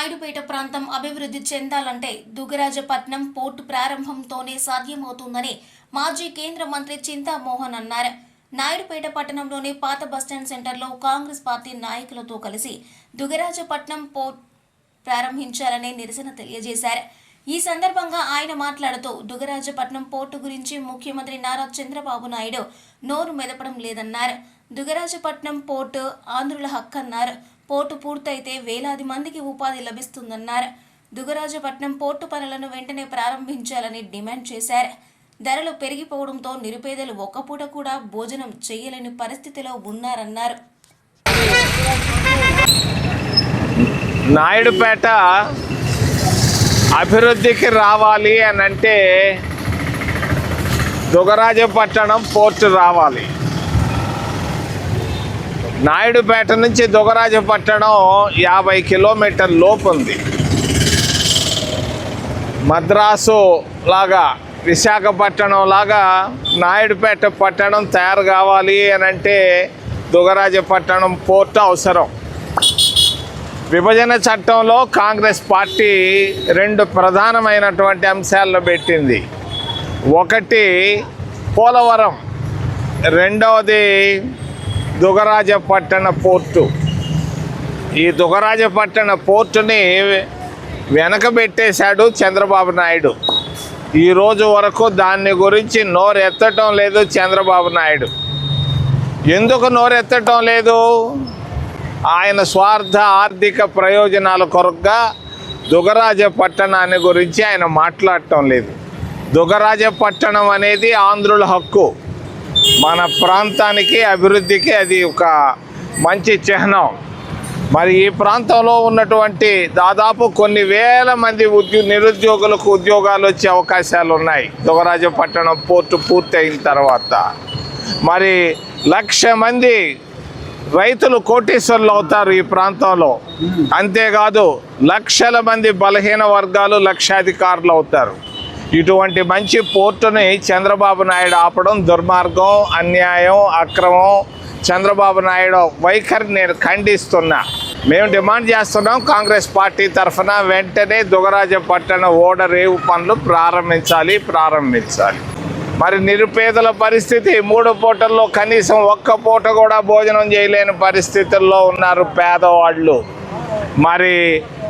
నాయుడుపేట ప్రాంతం అభివృద్ధి చెందాలంటే దుగరాజపట్నం పోర్టు ప్రారంభంతోనే సాధ్యమవుతుందని మాజీ కేంద్ర మంత్రి చింతామోహన్ అన్నారు. నాయుడుపేట పట్టణంలోని పాత బస్టాండ్ సెంటర్లో కాంగ్రెస్ పార్టీ నాయకులతో కలిసి దుగరాజపట్నం పోర్ట్ ప్రారంభించాలని నిరసన తెలియజేశారు. ఈ సందర్భంగా ఆయన మాట్లాడుతూ దుగరాజపట్నం పోర్టు గురించి ముఖ్యమంత్రి నారా చంద్రబాబు నాయుడు నోరు మెదపడం లేదన్నారు. దుగరాజపట్నం పోర్టు ఆంధ్రుల హక్కన్నారు పోర్టు పూర్తయితే వేలాది మందికి ఉపాధి లభిస్తుందన్నారు. దుగరాజపట్నం పోర్టు పనులను వెంటనే ప్రారంభించాలని డిమాండ్ చేశారు. ధరలు పెరిగిపోవడంతో నిరుపేదలు ఒక్కపూట కూడా భోజనం చేయలేని పరిస్థితిలో ఉన్నారన్నారు. నాయుడుపేట అభివృద్ధికి రావాలి అని అంటే దుగరాజపట్టణం పోర్టు రావాలి. నాయుడుపేట నుంచి దుగరాజపట్టణం యాభై కిలోమీటర్ లోపు ఉంది మద్రాసు లాగా విశాఖపట్నం లాగా నాయుడుపేట పట్టణం తయారు కావాలి అని అంటే దుగరాజపట్టణం పోర్టు అవసరం. విభజన చట్టంలో కాంగ్రెస్ పార్టీ రెండు ప్రధానమైనటువంటి అంశాలను పెట్టింది. ఒకటి పోలవరం రెండవది దుగరాజపట్టణ పోర్టు. ఈ దుగరాజపట్టణ పోర్టుని వెనకబెట్టేశాడు చంద్రబాబు నాయుడు. ఈ రోజు వరకు దాన్ని గురించి నోరెత్తటం లేదు చంద్రబాబు నాయుడు. ఎందుకు నోరెత్తటం లేదు? ఆయన స్వార్థ ఆర్థిక ప్రయోజనాల కొరకుగా దుగరాజ పట్టణాన్ని గురించి ఆయన మాట్లాడటం లేదు. దుగరాజ పట్టణం అనేది ఆంధ్రుల హక్కు. మన ప్రాంతానికి అభివృద్ధికి అది ఒక మంచి చిహ్నం. మరి ఈ ప్రాంతంలో ఉన్నటువంటి దాదాపు కొన్ని వేల మంది ఉద్యో నిరుద్యోగులకు ఉద్యోగాలు వచ్చే అవకాశాలు ఉన్నాయి. దుగరాజపట్టణం పోర్టు పూర్తయిన తర్వాత. మరి లక్ష మంది రైతులు కోటీశ్వరులు అవుతారు ఈ ప్రాంతంలో. అంతేకాదు లక్షల మంది బలహీన వర్గాలు లక్షాధికారులు అవుతారు. ఇటువంటి మంచి పోర్టుని చంద్రబాబు నాయుడు ఆపడం దుర్మార్గం అన్యాయం అక్రమం. చంద్రబాబు నాయుడు వైఖరి నేను ఖండిస్తున్నా. మేము డిమాండ్ చేస్తున్నాం కాంగ్రెస్ పార్టీ తరఫున వెంటనే దుగరాజపట్టణ ఓడ రేవు పనులు ప్రారంభించాలి ప్రారంభించాలి. మరి నిరుపేదల పరిస్థితి మూడు పూటల్లో కనీసం ఒక్క పూట కూడా భోజనం చేయలేని పరిస్థితుల్లో ఉన్నారు పేదవాళ్ళు. మరి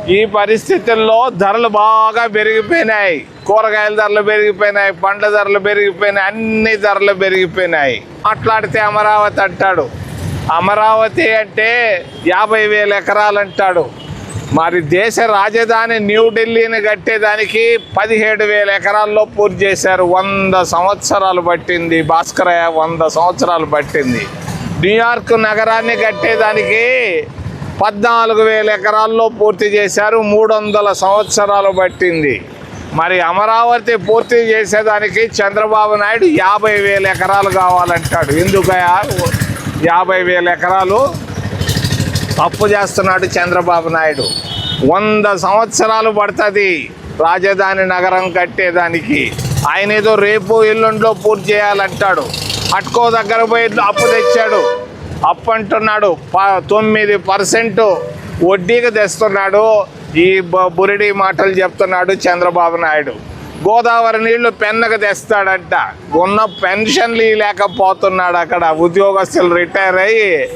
ఈ పరిస్థితుల్లో ధరలు బాగా పెరిగిపోయినాయి. కూరగాయల ధరలు పెరిగిపోయినాయి పండ్ల ధరలు పెరిగిపోయినాయి అన్ని ధరలు పెరిగిపోయినాయి. మాట్లాడితే అమరావతి అంటాడు. అమరావతి అంటే యాభై వేల ఎకరాలు అంటాడు. మరి దేశ రాజధాని న్యూఢిల్లీని కట్టేదానికి పదిహేడు వేల ఎకరాల్లో పూర్తి చేశారు. వంద సంవత్సరాలు పట్టింది భాస్కరయ్య వంద సంవత్సరాలు పట్టింది. న్యూయార్క్ నగరాన్ని కట్టేదానికి పద్నాలుగు వేల ఎకరాల్లో పూర్తి చేశారు మూడు వందల సంవత్సరాలు పట్టింది. మరి అమరావతి పూర్తి చేసేదానికి చంద్రబాబు నాయుడు యాభై వేల ఎకరాలు కావాలంటాడు. ఎందుకయా యాభై వేల ఎకరాలు అప్పు చేస్తున్నాడు చంద్రబాబు నాయుడు. వంద సంవత్సరాలు పడుతుంది రాజధాని నగరం కట్టేదానికి. ఆయన ఏదో రేపు ఎల్లుండిలో పూర్తి చేయాలంటాడు. అట్కో దగ్గర పోయి అప్పు తెచ్చాడు. అప్పు అంటున్నాడు ప- తొమ్మిది పర్సెంట్ వడ్డీకి తెస్తున్నాడు. ఈ బ- బురిడి మాటలు చెప్తున్నాడు చంద్రబాబు నాయుడు. గోదావరి నీళ్ళు పెన్నకు తెస్తాడంట. ఉన్న పెన్షన్లు లేకపోతున్నాడు అక్కడ. ఉద్యోగస్తులు రిటైర్ అయ్యి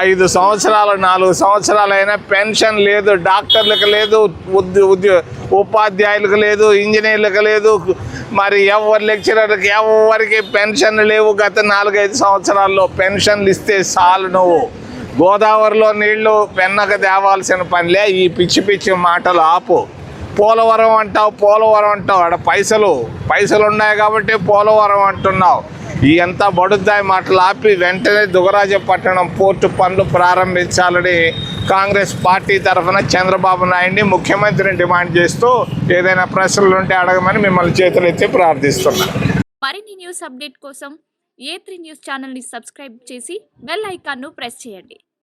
ఐదు సంవత్సరాలు నాలుగు సంవత్సరాలు అయినా పెన్షన్ లేదు డాక్టర్లకు లేదు ఉద్యో ఉపాధ్యాయులకు లేదు ఇంజనీర్లకు లేదు మరి ఎవరు లెక్చరర్కి ఎవరికి పెన్షన్లు లేవు గత నాలుగైదు సంవత్సరాల్లో. పెన్షన్లు ఇస్తే చాలు నువ్వు. గోదావరిలో నీళ్ళు పెన్నక తేవాల్సిన పనిలే ఈ పిచ్చి పిచ్చి మాటలు ఆపు. పోలవరం అంటావు పోలవరం అంటావు. ఆడ పైసలు పైసలు ఉన్నాయి కాబట్టి పోలవరం అంటున్నావు. ఈ ఎంత బడుద్దాయి మాటలు ఆపి వెంటనే దుగరాజపట్టణం పోర్టు పనులు ప్రారంభించాలని కాంగ్రెస్ పార్టీ తరఫున చంద్రబాబు నాయుడిని ముఖ్యమంత్రిని డిమాండ్ చేస్తూ ఏదైనా ప్రశ్నలు ఉంటే అడగమని మిమ్మల్ని చేతులెత్తి ప్రార్థిస్తున్నాను మరిన్ని న్యూస్ అప్డేట్ కోసం ఏ త్రీ న్యూస్ ఛానల్ని సబ్స్క్రైబ్ చేసి బెల్ ఐకాన్ను ప్రెస్ చేయండి.